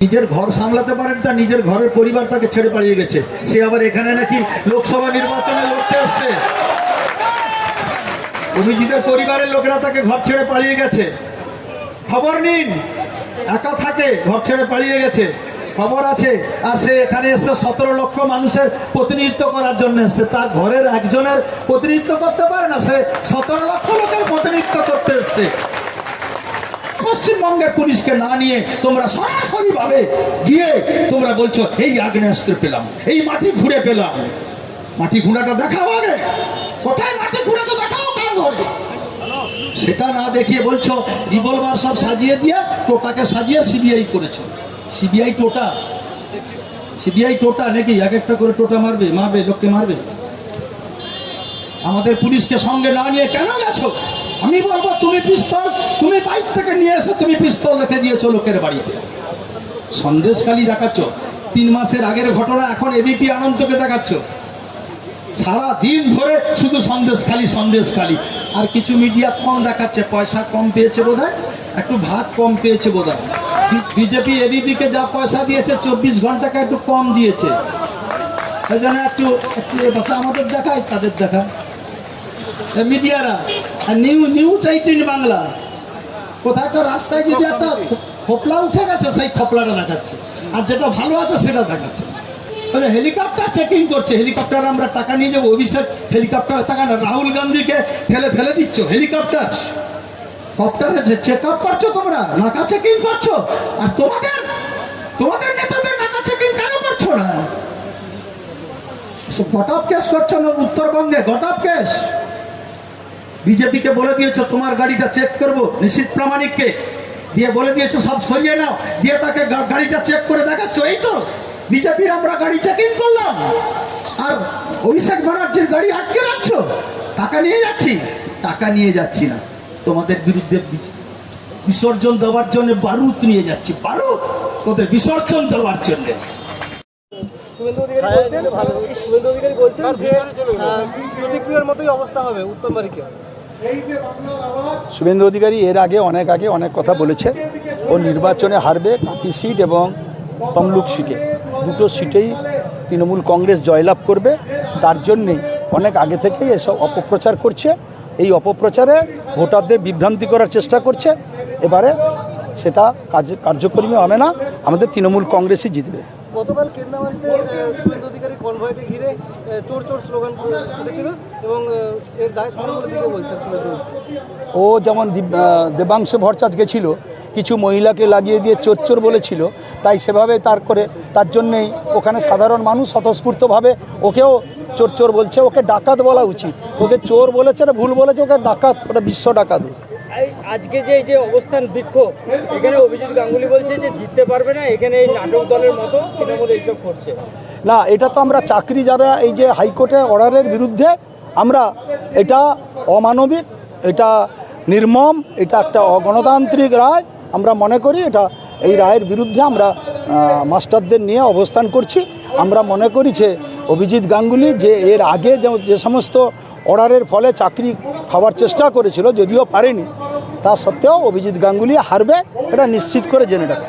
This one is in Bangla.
নিজের ঘর সামলাতে পারেন তা নিজের ঘরের পরিবার তাকে ছেড়ে পালিয়ে গেছে। সে আবার এখানে নাকি লোকসভা নির্বাচনে লড়তে আসছে। অভিজিতের পরিবারের লোকেরা তাকে ঘর ছেড়ে পালিয়ে গেছে। খবর নিন, একা থাকে, ঘর ছেড়ে পালিয়ে গেছে। খবর আছে, আর সে এখানে এসছে সতেরো লক্ষ মানুষের প্রতিনিধিত্ব করার জন্য এসছে। তার ঘরের একজনের প্রতিনিধিত্ব করতে পারে না, সে সতেরো লক্ষ লোকের প্রতিনিধিত্ব করতে এসছে। পশ্চিমবঙ্গের পুলিশকে না নিয়ে তোমরা সরাসরি ভাবে গিয়ে তোমরা বলছো, এই আগ্নেয়াস্ত্র পেলাম, এই মাটি ঘুরে পেলাম। মাটি ঘুরাটা দেখাও আগে। কোথায় মাটি ঘুরেছো দেখাও কার ঘরে সেটা না দেখিয়ে বলছো, রিভলভার সব সাজিয়ে দিয়ে টোটাকে সাজিয়ে সিবিআই করেছ। সিবিআই টোটা? সিবিআই টোটা নাকি? এক একটা করে টোটা মারবে মারবে, লোককে মারবে? আমাদের পুলিশকে সঙ্গে না নিয়ে কেন গেছো? আমি বলব, তুমি পিস্তল, তুমি বাইক থেকে নিয়ে এসে, তুমি পিস্তল রেখে দিয়েছ লোকের বাড়িতে। সন্দেশখালি দেখাচ্ছ। তিন মাসের আগের ঘটনা, এখন এবিপি আনন্দকে দেখাচ্ছ। সারা দিন ধরে শুধু সন্দেশখালি সন্দেশখালি। আর কিছু মিডিয়া কম দেখাচ্ছে, পয়সা কম পেয়েছে বোধ একটু ভাত কম পেয়েছে বোধ বিজেপি এবিপিকে যা পয়সা দিয়েছে, চব্বিশ ঘন্টাকে একটু কম দিয়েছে। সেই জন্য একটু একটু আমাদের দেখায়, তাদের দেখায়। এ মিডিয়ারা আর নিউ নিউজ এইটিন বাংলা। কোথাও একটা রাস্তায় যদি একটা খোপলা উঠে গেছে সেই খোপলাটা দেখাচ্ছে। আর যেটা ভালো আছে সেটা দেখাচ্ছে। মানে হেলিকপ্টার চেকিং করছে। হেলিকপ্টার আমরা টাকা নিয়ে যাব অভিষেক। হেলিকপ্টার টাকা না রাহুল গান্ধীকে ফেলে ফেলে দিচ্ছ হেলিকপ্টার। কপ্টারে চেক আপ করছ তোমরা নাকা চেকিং করছ? আর তোমাদের তোমাদের নেতাদের নাকা চেকিং কেন করছ না? গটাপ কেস করছ না উত্তরবঙ্গে গটাপ কেস বিজেপিকে বলে দিয়েছ, তোমার গাড়িটা চেক করব, নিশ্চিত প্রামাণিককে। দিয়ে বলে দিয়েছ, সব সরিয়ে নাও। দিয়ে তাকে গাড়িটা চেক করে দেখাচ্ছ, এই তো, বিজেপির আমরা গাড়ি চেকিং করলাম। আর অভিষেক ব্যানার্জির গাড়ি আটকে রাখছো, টাকা নিয়ে যাচ্ছি। টাকা নিয়ে যাচ্ছি না, তোমাদের বিরুদ্ধে বিসর্জন দেওয়ার জন্য বারুদ নিয়ে যাচ্ছি, বারুদ। তোদের বিসর্জন দেওয়ার জন্য। শুভেন্দু অধিকারী বলছেন, শুভেন্দু অধিকারী বলছেন যে জ্যোতিপ্রিয়র মতোই অবস্থা হবে, উত্তম বারিকের। শুভেন্দু অধিকারী এর আগে, অনেক আগে অনেক কথা বলেছে ও নির্বাচনে হারবে কাকি সিট এবং তমলুক সিটে। দুটো সিটেই তৃণমূল কংগ্রেস জয়লাভ করবে। তার জন্যে অনেক আগে থেকেই এসব অপপ্রচার করছে। এই অপপ্রচারে ভোটারদের বিভ্রান্তি করার চেষ্টা করছে। এবারে সেটা কাজ কার্যকরী হবে না। আমাদের তৃণমূল কংগ্রেসই জিতবে। গতকাল আহ, শুভেন্দু অধিকারী কনভয়কে ঘিরে চোর চোর স্লোগান করেছিল এবং এর দায় তৃণমূলের দিকে বলছেন ও যেমন দেবাংশু ভরচাজ গেছিল কিছু মহিলাকে লাগিয়ে দিয়ে চোর চোর বলেছিল তাই সেভাবে তার করে তার জন্যেই ওখানে সাধারণ মানুষ স্বতঃস্ফূর্তভাবে ওকেও চোর চোর বলছে ওকে ডাকাত বলা উচিত। ওকে চোর বলেছে না ভুল বলেছে ওকে ডাকাত ওটা বিশ্ব ডাকাত। এই আজকে যে এই যে অবস্থান বিক্ষোভ এখানে অভিজিৎ গাঙ্গুলি বলছে যে জিততে পারবে না এখানে এই নাটক দলের মতো তৃণমূল এইসব করছে। না, এটা তো আমরা চাকরি যারা এই যে হাইকোর্টে অর্ডারের বিরুদ্ধে, আমরা এটা অমানবিক, এটা নির্মম, এটা একটা অগণতান্ত্রিক রায়, আমরা মনে করি এটা এই রায়ের বিরুদ্ধে আমরা মাস্টারদের নিয়ে অবস্থান করছি। আমরা মনে করি যে অভিজিৎ গাঙ্গুলি যে এর আগে যে সমস্ত অর্ডারের ফলে চাকরি খাওয়ার চেষ্টা করেছিল, যদিও পারেনি, তা সত্ত্বেও অভিজিৎ গাঙ্গুলি হারবে, এটা নিশ্চিত করে জেনে রাখে।